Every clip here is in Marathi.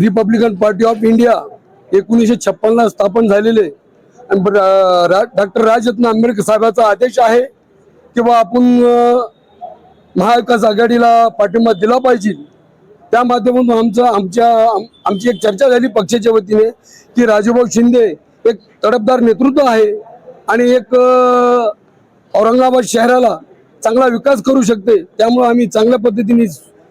रिपब्लिकन पार्टी ऑफ इंडिया एकोणीसशे छप्पनला स्थापन झालेले. आणि डॉक्टर राजरत्न आंबेडकर साहेबाचा आदेश आहे किंवा आपण महाविकास आघाडीला पाठिंबा दिला पाहिजे. त्या माध्यमातून आमचं आमच्या आमची एक चर्चा झाली पक्षाच्या वतीने की राजूभाऊ शिंदे एक तडफदार नेतृत्व आहे आणि एक औरंगाबाद शहराला चांगला विकास करू शकते. त्यामुळे आम्ही चांगल्या पद्धतीने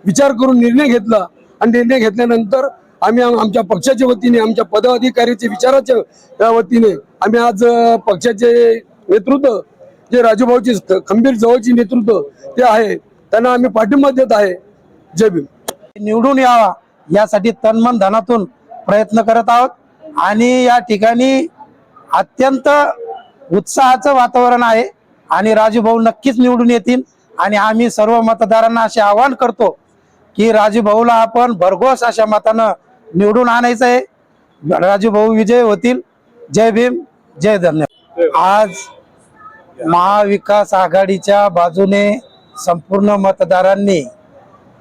विचार करून निर्णय घेतला. आणि निर्णय घेतल्यानंतर आम्ही आमच्या पक्षाच्या वतीने आमच्या पदाधिकाऱ्याच्या विचाराच्या त्या वतीने आम्ही आज पक्षाचे नेतृत्व जे राजूभाऊचे खंबीर जवळचे नेतृत्व ते आहे त्यांना आम्ही पाठिंबा देत आहे. जय भीम. निवडून यावा यासाठी तनमन धनातून प्रयत्न करत आहोत. आणि या ठिकाणी अत्यंत उत्साहाचं वातावरण आहे आणि राजूभाऊ नक्कीच निवडून येतील. आणि आम्ही सर्व मतदारांना असे आवाहन करतो की राजूभाऊला आपण भरघोस अशा मतानं निवडून आणायचं आहे. राजू भाऊ विजय होतील. जय भीम जय धन्यवाद. आज महाविकास आघाडीच्या बाजूने संपूर्ण मतदारांनी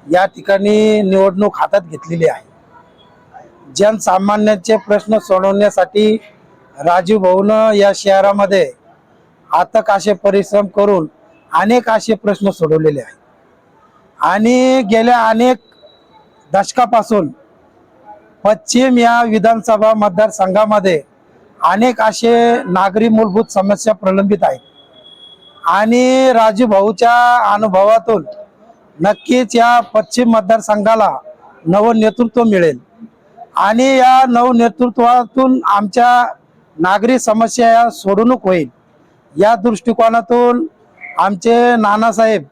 या ठिकाणी निवडणूक हातात घेतलेली आहे. जनसामान्यांचे प्रश्न सोडवण्यासाठी राजू भाऊनं या शहरामध्ये आतक असे परिश्रम करून अनेक असे प्रश्न सोडवलेले आहेत. आणि गेल्या अनेक दशकापासून पश्चिम या विधानसभा मतदारसंघामध्ये अनेक असे नागरी मूलभूत समस्या प्रलंबित आहेत. आणि राजू भाऊच्या अनुभवातून नक्कीच या पश्चिम मतदारसंघाला नवं नेतृत्व मिळेल. आणि या नव नेतृत्वातून आमच्या नागरी समस्या या सोडवणूक होईल. या दृष्टिकोनातून आमचे नानासाहेब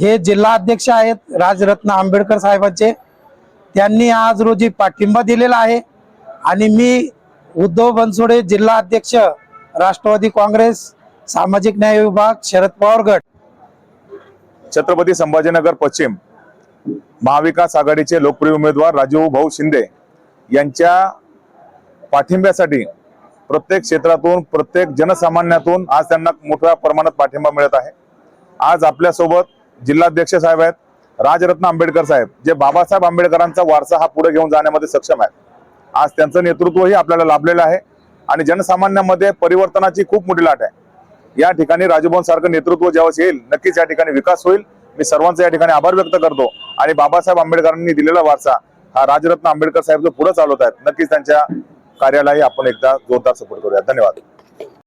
हे जिल्हा अध्यक्ष आहेत. राजरत्न आंबेडकर साहेबांचे. त्यांनी आज रोजी पाठिंबा दिलेला आहे. आणि मी उद्धव बनसोडे जिल्हा अध्यक्ष राष्ट्रवादी काँग्रेस सामाजिक न्याय विभाग शरद पवार गट. छत्रपती संभाजीनगर पश्चिम महाविकास आघाडीचे लोकप्रिय उमेदवार राजीव भाऊ शिंदे यांच्या पाठिंब्यासाठी प्रत्येक क्षेत्रातून प्रत्येक जनसामान्यातून आज त्यांना मोठ्या प्रमाणात पाठिंबा मिळत आहे. आज आपल्यासोबत जिल्हाध्यक्ष साहेब आहेत. राजरत्न आंबेडकर साहेब जे बाबासाहेब आंबेडकरांचा वारसा हा पुढे घेऊन जाण्यामध्ये सक्षम आहेत. आज त्यांचं नेतृत्वही आपल्याला लाभलेलं आहे आणि जनसामान्यामध्ये परिवर्तनाची खूप मोठी लाट आहे. या ठिकाणी राजभवन सारखं नेतृत्व ज्यावेळेस येईल नक्कीच या ठिकाणी विकास होईल. मी सर्वांचा या ठिकाणी आभार व्यक्त करतो आणि बाबासाहेब आंबेडकरांनी दिलेला वारसा हा राजरत्न आंबेडकर साहेब जो पुढे चालवत आहेत नक्कीच त्यांच्या कार्यालाही आपण एकदा जोरदार सपोर्ट करूया. धन्यवाद.